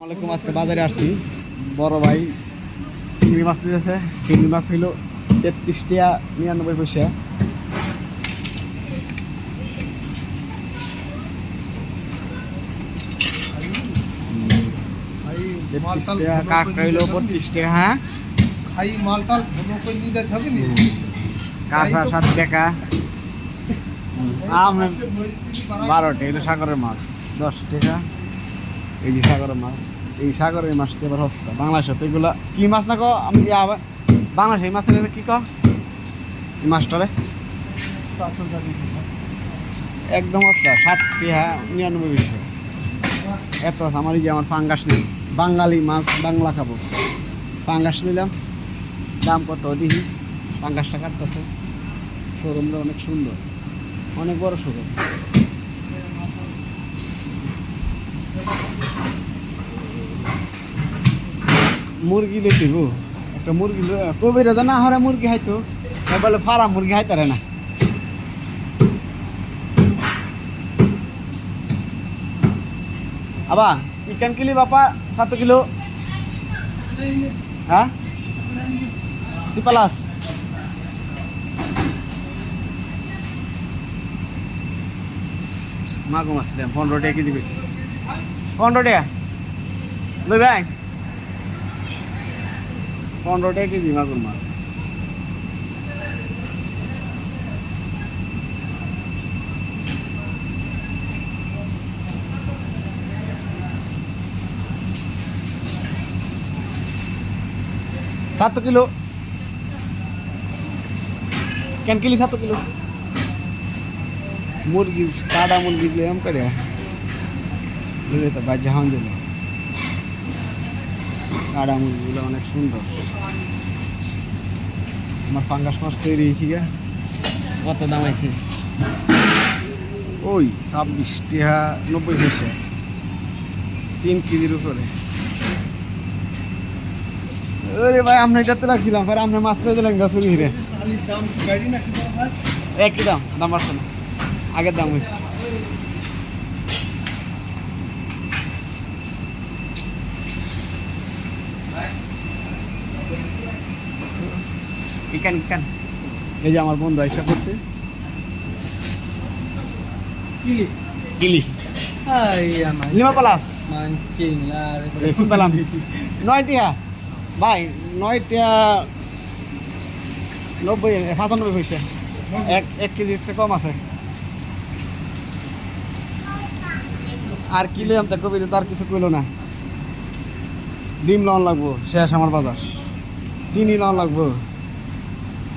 আজকে বাজারে আসছি। বড় ভাই চিংড়ি মাছ নিয়েছে চিংড়ি মাছ হইল তেত্রিশ টাকা নিরানব্বই পয়সা। তেত্রিশ টাকা কাঁকড়া হইল বত্রিশ টাকা হ্যাঁ? কাঁকড়া সাত টাকা। আমরা বারোটা এগুলো সাগরের মাছ দশ টাকা। এই যে সাগরের মাছ, এই সাগরের মাছটা এবার সস্তা? বাংলাদেশে তো এগুলো কি মাছ না কো? আমি বাংলাদেশে এই মাছের কি ক? এই মাছটারে? একদম সস্তা ষাট টাকা নিরানব্বই বিষয় এত আমার এই যে আমার পাঙ্গাস নেই। বাঙালি মাছ বাংলা খাব। পাঙ্গাস নিলাম। দাম কত? দেখি। পাঙ্গাসটা কাটতেছে। শোরুমটা অনেক সুন্দর। অনেক বড় শোরুম। মুরগি লেতে গো একটা মুরগি কবিরা তো না হরে মুরগি হাইতো বলে ফার্ম মুরগি হাইতারে না আবা ইকান কিলি বাপা সাত কিলো হ্যাঁ সিপালাস মাগো মাছ দিলাম পনেরো টাকা কেজি বেশি পনেরো টাকা লই ভাই পনেরো টাকা কেজি মাগুর মাছ সাত কিলো কেন কিলি সাত কিলো মুরগি কাটা মুরগি গুলো এম করে বুঝলে তো বাজে হান কাটা মুরগিগুলো অনেক সুন্দর। আমার পাঙ্গাস মাছ তৈরি হয়েছি গা। কত দাম আছে? ওই ছাব্বিশ টিহা নব্বই পয়সা তিন কেজির উপরে। ওরে ভাই আমরা এটা তো রাখছিলাম পরে আমরা মাছ পেয়ে দিলাম গাছ হিরে দাম গাড়ি না কি ভাই একই দাম দাম বাড়ছে না। আগের দাম ওই। ইকান ইকান। এই যে আমার বন্ধু আইসা করছে নব্বই পঁচানব্বই পয়সা এক এক কেজির থেকে কম আছে। আর কিলো আমি তা কবি তার কিছু কইলো না। ডিম লন লাগবো শেষ আমার বাজার। চিনি লন লাগবো।